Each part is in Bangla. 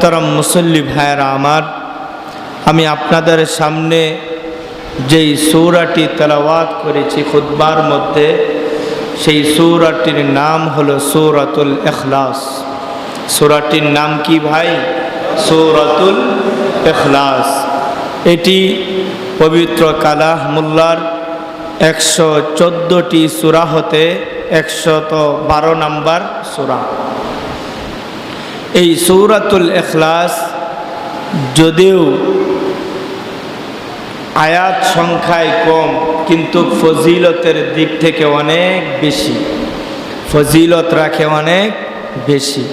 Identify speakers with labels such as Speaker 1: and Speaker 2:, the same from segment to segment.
Speaker 1: মোহতারাম মুসল্লি ভাইয়েরা আমার, আমি আপনাদের সামনে যেই সৌরাটি তেলাওয়াত করেছি খুদ্বার মধ্যে, সেই সৌরাটির নাম হলো সৌরাতুল এখলাস সৌরাটির নাম কি ভাই? সৌরাতুল এখলাস এটি পবিত্র কালাহ মোল্লার একশো চোদ্দোটি সুরা হতে একশত বারো নম্বর সুরা। এই সৌরাতুল এখলাস যদিও আয়াত সংখ্যায় কম, কিন্তু ফজিলতের দিক থেকে অনেক বেশি। ফজিলত রাখে অনেক বেশি।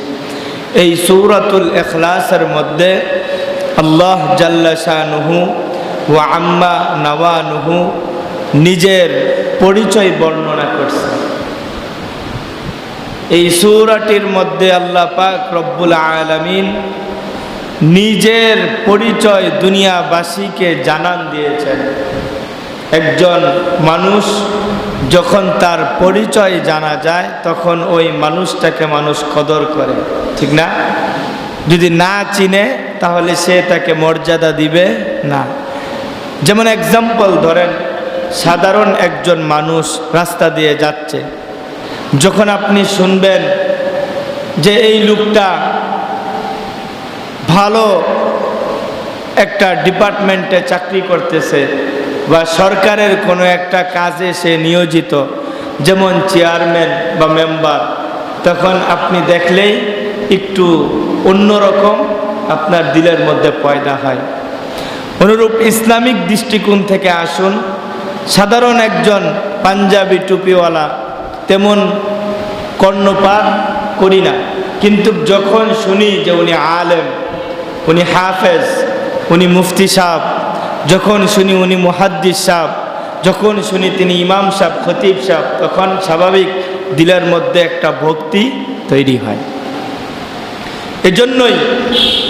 Speaker 1: এই সৌরাতুল এখলাসের মধ্যে আল্লাহ জাল্লা শাহনুহু ও আম্মা নওয়ানুহু নিজের পরিচয় বর্ণনা করছে। এই সৌরাটির মধ্যে আল্লাহ পাক রব্বুল আলমিন নিজের পরিচয় দুনিয়াবাসীকে জানান দিয়েছেন। একজন মানুষ যখন তার পরিচয় জানা যায়, তখন ওই মানুষটাকে মানুষ কদর করে, ঠিক না? যদি না চিনে, তাহলে সে তাকে মর্যাদা দিবে না। যেমন এক্সাম্পল ধরেন, সাধারণ একজন মানুষ রাস্তা দিয়ে যাচ্ছে। যখন আপনি শুনবেন যে এই লোকটা ভালো একটা ডিপার্টমেন্টে চাকরি করতেছে বা সরকারের কোনো একটা কাজে সে নিয়োজিত, যেমন চেয়ারম্যান বা মেম্বার, তখন আপনি দেখলেই একটু অন্যরকম আপনার দিলের মধ্যে পয়দা হয়। অনুরূপ ইসলামিক দৃষ্টিকোণ থেকে আসুন, সাধারণ একজন পাঞ্জাবি টুপিওয়ালা তেমন কর্ণপাত করি না। কিন্তু যখন শুনি যে উনি আলেম, উনি হাফেজ, উনি মুফতি সাহ যখন শুনি উনি মুহাদ্দিস সাহ যখন শুনি তিনি ইমাম সাহ খতিব সাহ তখন স্বাভাবিক দিলের মধ্যে একটা ভক্তি তৈরি হয়। এজন্যই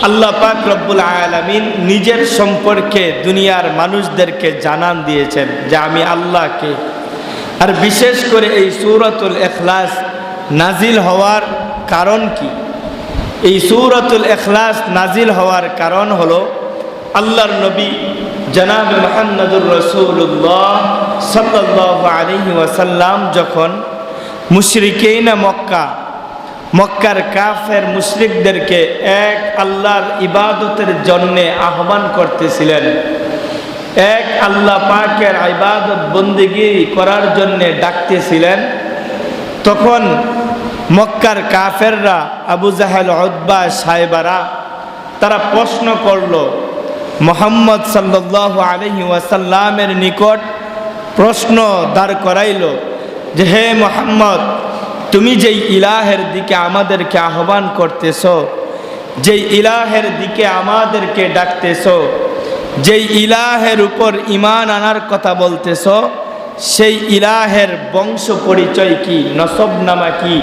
Speaker 1: আল্লাহ পাক রব্বুল আলমিন নিজের সম্পর্কে দুনিয়ার মানুষদেরকে জানান দিয়েছেন যে আমি আল্লাহকে আর বিশেষ করে এই সৌরতুল এখলাস নাজিল হওয়ার কারণ কি? এই সৌরতুল এখলাস নাজিল হওয়ার কারণ হল আল্লাহর নবী জনাব মোহাম্মদুর রসুল্লাহ সাল্লাহ আলহি ওয়াসাল্লাম যখন মুশরিকেইনা মক্কা, মক্কার কাফের মুশরিকদেরকে এক আল্লাহর ইবাদতের জন্যে আহ্বান করতেছিলেন এক আল্লাহ পাকের ইবাদত বন্দিগি করার জন্যে ডাকতেছিলেন। তখন মক্কার কাফেররা আবু জাহেল অদ্বা সাহেবারা তারা প্রশ্ন করল, মোহাম্মদ সাল্লাহ আলহি ওয়াসাল্লামের নিকট প্রশ্ন দাঁড় করাইল যে, হে মোহাম্মদ, তুমি যেই ইলাহের দিকে আমাদেরকে আহ্বান করতেছ, যেই ইলাহের দিকে আমাদেরকে ডাকতেছ যেই ইলাহের উপর ইমান আনার কথা বলতেছ, সেই ইলাহের বংশ পরিচয় কি নসবনামা কি,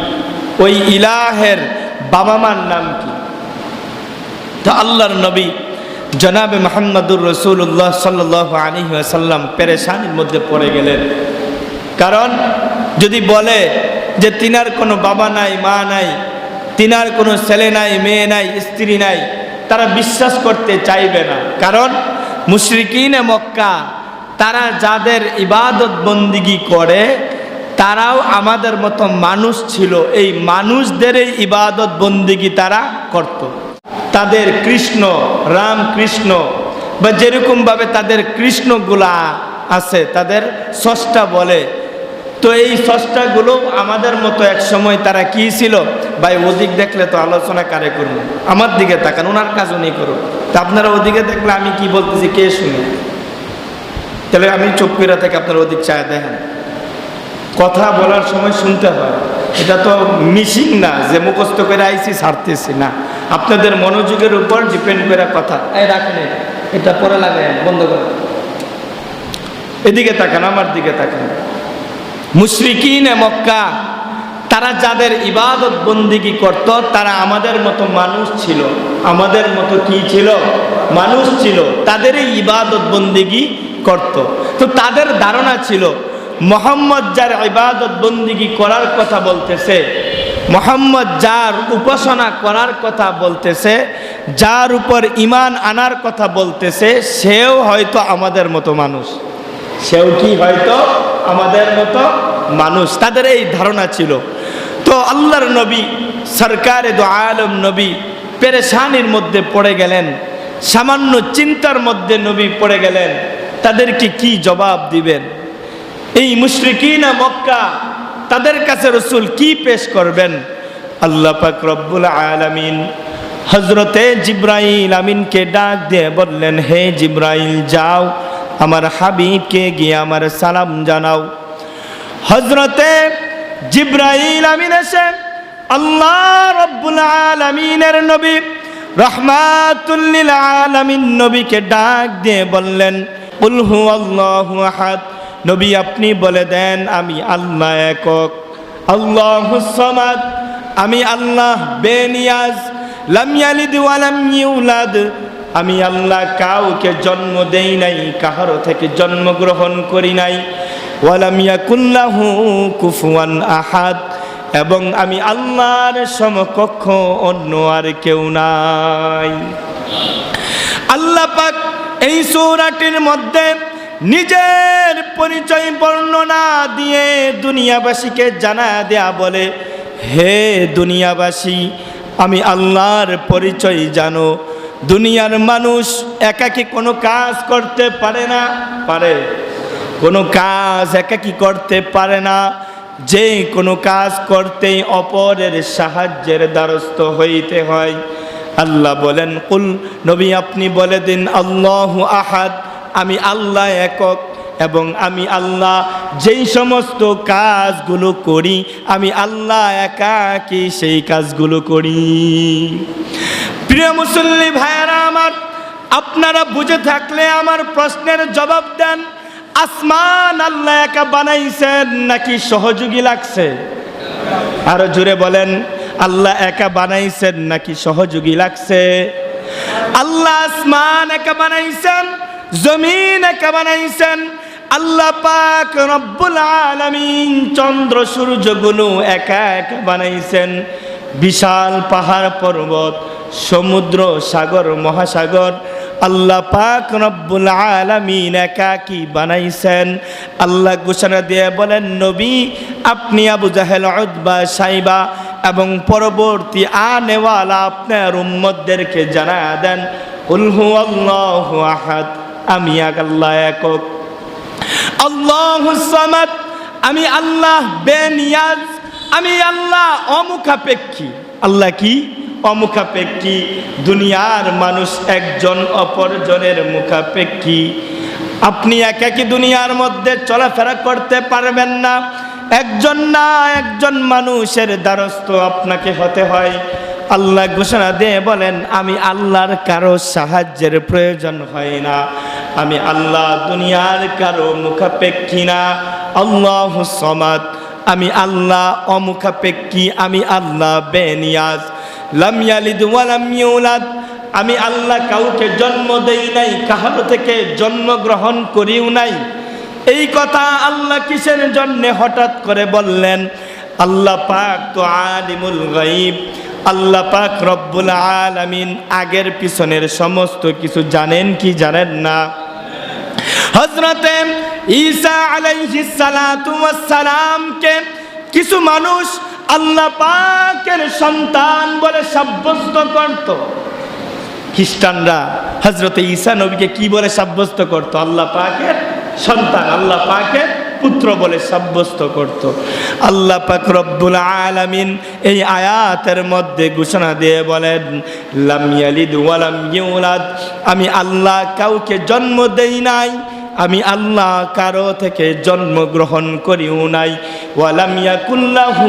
Speaker 1: ওই ইলাহের বাবা মার নাম কি? তো আল্লাহর নবী জনাবে মোহাম্মদুর রসুল্লাহ সাল্লাহ আলী আসাল্লাম পেরেশানির মধ্যে পড়ে গেলেন। কারণ যদি বলে যে তিনার কোনো বাবা নাই, মা নাই, তিনার কোনো ছেলে নাই, মেয়ে নাই, স্ত্রী নাই, তারা বিশ্বাস করতে চাইবে না। কারণ মুশরিকিনে মক্কা, তারা যাদের ইবাদত বন্দিগি করে, তারাও আমাদের মতো মানুষ ছিল। এই মানুষদের এই ইবাদত বন্দিগি তারা করত। তাদের কৃষ্ণ, রাম কৃষ্ণ বা যেরকমভাবে তাদের কৃষ্ণগুলা আছে, তাদের ষষ্ঠা বলে। তো এই ষষ্ঠাগুলো আমাদের মতো এক সময় তারা কি ছিল? ভাই, ওদিক দেখলে তো আলোচনা কারে করুন আমার দিকে তাকান, ওনার কাজ উনি করুন তা আপনারা ওদিকে দেখলে আমি কি বলতেছি কে শুনে? তাহলে আমি চোখপিরা থেকে আপনার ওদিক চায় দেখেন। কথা বলার সময় শুনতে হয়। এটা তো মিশিং না যে মুখস্থ করে আইসি ছাড়তেছি না। আপনাদের মনোযোগের উপর ডিপেন্ড করে কথা। এই রাখেন এটা। পরে লাগাই বন্ধ করে এদিকে তাকান আমার দিকে তাকান। মুশরিকিন মক্কা তারা যাদের ইবাদত বন্দিগি করত, তারা আমাদের মতো মানুষ ছিল। আমাদের মতো কি ছিল? মানুষ ছিল। তাদেরই ইবাদত বন্দিগি করত। তো তাদের ধারণা ছিল, মোহাম্মদ যার ইবাদত বন্দিগি করার কথা বলতেছে, মোহাম্মদ যার উপাসনা করার কথা বলতেছে, যার উপর ইমান আনার কথা বলতেছে, সেও হয়তো আমাদের মতো মানুষ। সেও কি হয়তো আমাদের মতো মানুষ? তাদের এই ধারণা ছিল। তো আল্লাহর নবী, সরকারে দো আলম নবী, পেরেশানির মধ্যে পড়ে গেলেন, সামান্য চিন্তার মধ্যে নবী পড়ে গেলেন, তাদেরকে কি জবাব দিবেন? এই মুশরিকিনা মক্কা, তাদের কাছে রসুল কি পেশ করবেন? আল্লাহ পাক রব্বুল আলামিন হজরতে জিব্রাইল আমিনকে ডাক দিয়ে বললেন, হে জিব্রাইল, যাও, আমার হাবিবকে গিয়ে আমার সালাম জানাও। হজরতে জিব্রাইল আমিন এসে আল্লাহ রব্বুল আলামিনের নবী রহমাতুল্লিল আলামিন নবীকে ডাক দিয়ে বললেন উলহু আল্লাহু আহাদ। নবী আপনি বলে দেন, আমি আল্লাহ একক। আল্লাহ সামাদ। আমি আল্লাহ বেনিয়াজ। লাম ইয়ালিদ ওয়া লাম ইউলাদ। আমি আল্লাহ কাউকে জন্ম দেই নাই কাহারো থেকে জন্মগ্রহণ করি নাই। ওয়ালাম ইয়াকুল্লাহু কুফুয়ান আহাদ। এবং আমি আল্লাহর সমকক্ষ অন্য আর কেউ নাই। আল্লাহ পাক এই সৌরাটির মধ্যে নিজের পরিচয় বর্ণনা দিয়ে দুনিয়াবাসীকে জানা দেয়া বলে, হে দুনিয়াবাসী, আমি আল্লাহর পরিচয় জানো। দুনিয়ার মানুষ একাকি কোনো কাজ করতে পারে না? পারে। কোনো কাজ একাকি করতে পারে না। যে কোনো কাজ করতেই অপরের সাহায্যের দ্বারস্থ হইতে হয়। আল্লাহ বলেন, কুল, নবী আপনি বলে দিন, আল্লাহ আহাদ, আমি আল্লাহ একক এবং আমি আল্লাহ। যেই সমস্ত কাজগুলো করি, আমি আল্লাহ একাকি সেই কাজগুলো করি। প্রিয় মুসল্লি ভাইয়েরা আমার, আপনারা বুঝে থাকলে আমার প্রশ্নের জবাব দেন। আসমান আল্লাহ একা বানাইছেন নাকি সহযোগী লাগছে? আরও জুড়ে বলেন, আল্লাহ একা বানাইছেন নাকি সহযোগী লাগছে? আল্লাহ আসমান একা বানাইছেন, জমিন একা বানাইছেন, আল্লাহ পাক রব্বুল আলামিন চন্দ্র সূর্য সূর্যগুলো একা একা বানাইছেন। বিশাল পাহাড় পর্বত, সমুদ্র, সাগর, মহাসাগর আল্লাহ পাক রব্বুল আলামিন একাকি বানাইছেন? আল্লাহ ঘোষণা দিয়ে বলেন, নবী, আপনি আবু জাহেল, উতবা, সাইবা এবং পরবর্তী আনেওয়ালা আপনার উম্মতদেরকে জানা দেন উলহু আল্লাহ আহাদ, আমি এক আল্লাহ একক। আল্লাহ সামাদ, আমি আল্লাহ বেনিয়াজ, আমি আল্লাহ অমুখাপেক্ষী। আল্লাহ কি? অমুখাপেক্ষী, দুনিয়ার মানুষ একজন অপরজনের মুখাপেক্ষী। আপনি একাকি দুনিয়ার মধ্যে চলাফেরা করতে পারবেন না? একজন না একজন মানুষের দ্বারস্থ আপনাকে হতে হয়। আল্লাহ ঘোষণা দিয়ে বলেন, আমি আল্লাহর কারও সাহায্যের প্রয়োজন হয় না। আমি আল্লাহ দুনিয়ার কারও মুখাপেক্ষী না। আল্লাহ সমাদ। আমি আল্লাহ অমুখাপেক্ষী। আমি আল্লাহ বেনিয়াজ। লাম ইয়ালিদ ওয়ালাম ইউলাদ। আমি আল্লাহ কাউকে জন্ম দেই নাই, কাহারো থেকে জন্মগ্রহণ করিও নাই। এই কথা আল্লাহ কিসের জন্যে হঠাৎ করে বললেন? আল্লাহ পাক তো আলিমুল গাইব আল্লাহ পাক রব্বুল আলামিন আগের পিছনের সমস্ত কিছু জানেন কি জানেন না? হজরতে ঈসা আলাইহিস সালাতু ওয়াস সালামকে কিছু মানুষ আল্লাহ পাকের সন্তান বলে সাব্যস্ত করত। খ্রিস্টানরা হজরত ঈসা নবীকে কি বলে সাব্যস্ত করত? আল্লাহ পাকের সন্তান, আল্লাহ পাকের পুত্র বলে সাব্যস্ত করত। আল্লাহ পাক রব্বুল আলামিন এই আয়াতের মধ্যে ঘোষণা দিয়ে বলেন, লাম ইয়ালিদ ওয়ালাম ইউলাদ। আমি আল্লাহ কাউকে জন্ম দেই নাই আমি আল্লাহ কারও থেকে জন্মগ্রহণ করিও নাই। ওয়ালাম ইয়াকুল্লাহু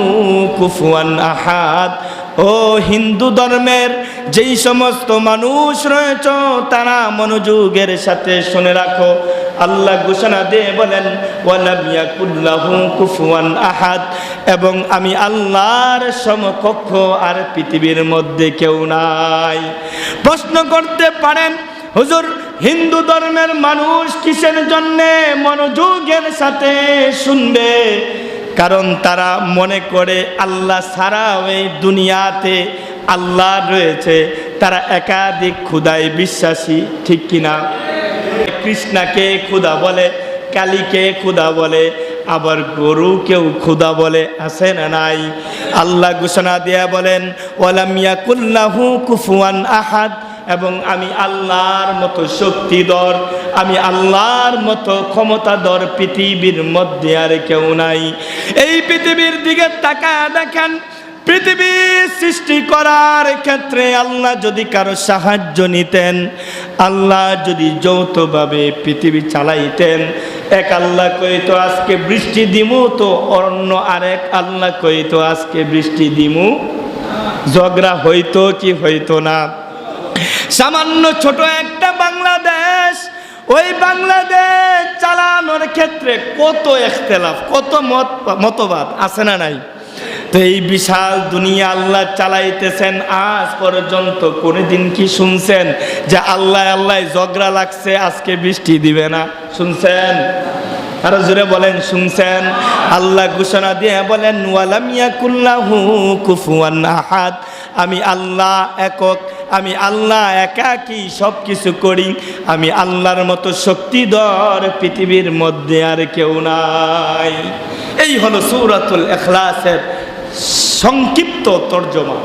Speaker 1: কুফুয়ান আহাদ। ও হিন্দু ধর্মের যেই সমস্ত মানুষ রয়েছ, তারা মনোযোগের সাথে শুনে রাখো। আল্লাহ ঘোষণা দিয়ে বলেন, ওয়ালাম ইয়াকুল্লাহু কুফুয়ান আহাদ। এবং আমি আল্লাহর সমকক্ষ আর পৃথিবীর মধ্যে কেউ নাই। প্রশ্ন করতে পারেন, হুজুর হিন্দু ধর্মের মানুষ কিসের জন্যে মনোযোগের সাথে শুনবে? কারণ তারা মনে করে আল্লাহ সারা এই দুনিয়াতে আল্লাহ রয়েছে। তারা একাধিক ক্ষুদায় বিশ্বাসী, ঠিক কিনা? কৃষ্ণাকে ক্ষুদা বলে, কালীকে ক্ষুদা বলে, আবার গরুকেও ক্ষুদা বলে, আছে না নাই? আল্লাহ ঘোষণা দিয়া বলেন ওয়ালামিয়া কুল্লাহু কুফুয়ান আহাদ এবং আমি আল্লাহর মতো শক্তিধর, আমি আল্লাহর মতো ক্ষমতাধর পৃথিবীর মধ্যে আর কেউ নাই। এই পৃথিবীর দিকে তাকা দেখেন পৃথিবী সৃষ্টি করার ক্ষেত্রে আল্লাহ যদি কারও সাহায্য নিতেন, আল্লাহ যদি যৌথভাবে পৃথিবী চালাইতেন, এক আল্লাহ কইতো আজকে বৃষ্টি দিমু তো অন্য আরেক আল্লাহ কইতো আজকে বৃষ্টি দিমু? ঝগড়া হইতো কি হইতো না? সামান্য ছোট একটা বাংলাদেশ, ওই বাংলাদেশ চালানোর ক্ষেত্রে কত এখতেলাফ, কত মত, মতবাদ, আছে না নাই? তো এই বিশাল দুনিয়া আল্লাহ চালাইতেছেন, আজ পর্যন্ত কোনোদিন কি শুনছেন যে আল্লাহ আল্লাহ ঝগড়া লাগছে, আজকে বৃষ্টি দিবে না? শুনছেন? আরও জোরে বলেন, শুনছেন? আল্লাহ ঘোষণা দিয়ে বলেন ওয়ালামিয়া কুল্লাহু কুফুয়ান আহাদ। আমি আল্লাহ একক, আমি আল্লাহ একাকি সব কিছু করি, আমি আল্লাহর মতো শক্তিধর পৃথিবীর মধ্যে আর কেউ নাই। এই হলো সৌরাতুল এখলাসের সংক্ষিপ্ত তর্জমা।